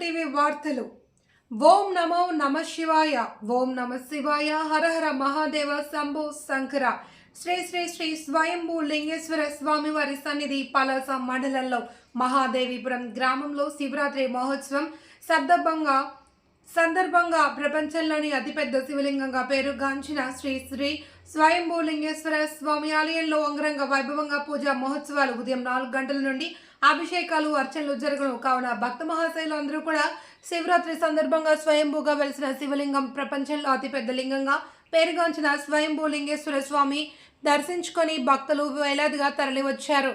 TV వార్తలు. ఓం నమో నమ శివాయ. ఓం నమ శివాయ. హరహర మహాదేవ శంభో శంకర. శ్రీ శ్రీ శ్రీ స్వయంభూ లింగేశ్వర స్వామి వారి సన్నిధి పలాస మండలంలో మహాదేవిపురం గ్రామంలో శివరాత్రి మహోత్సవం. సందర్భంగా సందర్భంగా ప్రపంచంలోని అతిపెద్ద శివలింగంగా పేరుగాంచిన శ్రీ శ్రీ స్వయంభూలింగేశ్వర స్వామి ఆలయంలో అంగరంగ వైభవంగా పూజా మహోత్సవాలు ఉదయం నాలుగు గంటల నుండి అభిషేకాలు అర్చనలు జరగను కావున భక్త మహాశైలు అందరూ కూడా శివరాత్రి సందర్భంగా స్వయంభూగా వెలిసిన శివలింగం ప్రపంచంలో అతిపెద్ద లింగంగా పేరుగాంచిన స్వయంభూ లింగేశ్వర స్వామి దర్శించుకొని భక్తులు వేలాదిగా తరలివచ్చారు.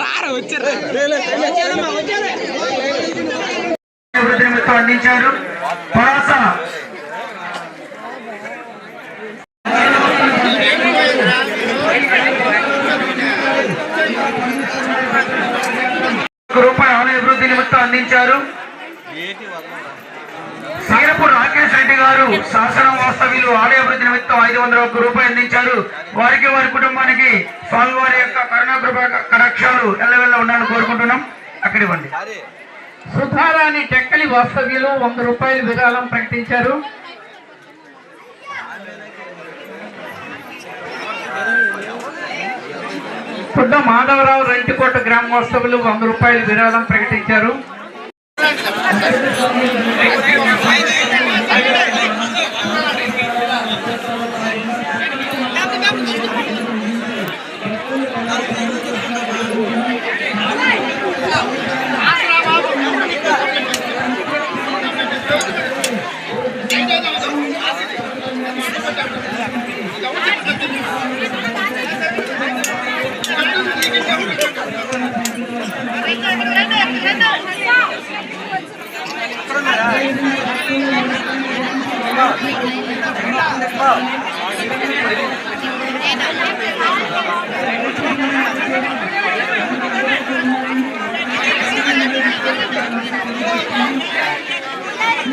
రారా వచ్చారు. అందించారు రూపాయి ఆలయ అభివృద్ధి నిమిత్తం అందించారు. సీరపు రాకేష్ రెడ్డి గారు శాసనం వాస్తవ్యులు ఆలయ అభివృద్ధి నిమిత్తం ఐదు వందల ఒక్క రూపాయలు అందించారు. వారికి వారి కుటుంబానికి స్వామివారి యొక్క కరుణాకృప కటాక్షాలు ఎల్లవెల్ల ఉండాలని కోరుకుంటున్నాం. అక్కడ ఇవ్వండి. సుధారాణి టెక్కలి వాస్తవ్యులు వంద రూపాయలు విరాళం ప్రకటించారు. పుట్ట మాధవరావు రెంటికోట గ్రామ వాస్తవులు వంద రూపాయలు విరాళం ప్రకటించారు.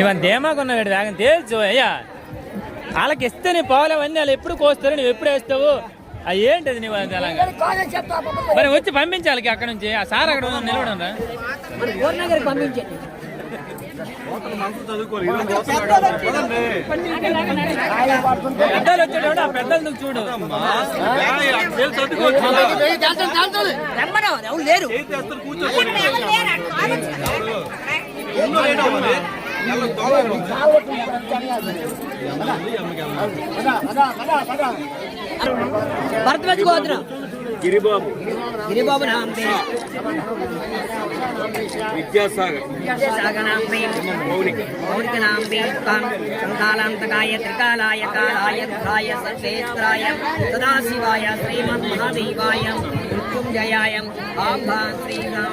ఇవన్నీ ధేమాకున్నా వీడు వేగం తేల్చు అయ్యా. వాళ్ళకి ఇస్తే నీ పావులు అవన్నీ వాళ్ళు ఎప్పుడు కోస్తారు నువ్వు ఎప్పుడు వేస్తావు? అది ఏంటది నువ్వు అలాగా? మరి వచ్చి పంపించాలి అక్కడ నుంచి? ఆ సార్ అక్కడ నిలవడం రా పంపించండి. పెద్దలు వచ్చేటప్పుడు ఆ పెద్దలు నువ్వు చూడు. ఎవరు లేరు. భరద్వాజ్ గోత్రం గిరిబాబు. గిరిబాబు విద్యాసాగర్. మౌనిక. తాం సంకాలాంతకాయ త్రికాలాయ కాలాయ రుద్రాయ సర్వేశ్వరాయ సదాశివాయ శ్రీమన్ మహాదేవాయ మృత్యుంజయాయ. ఆంబా శ్రీరాం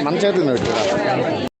망자도 넣을 거야.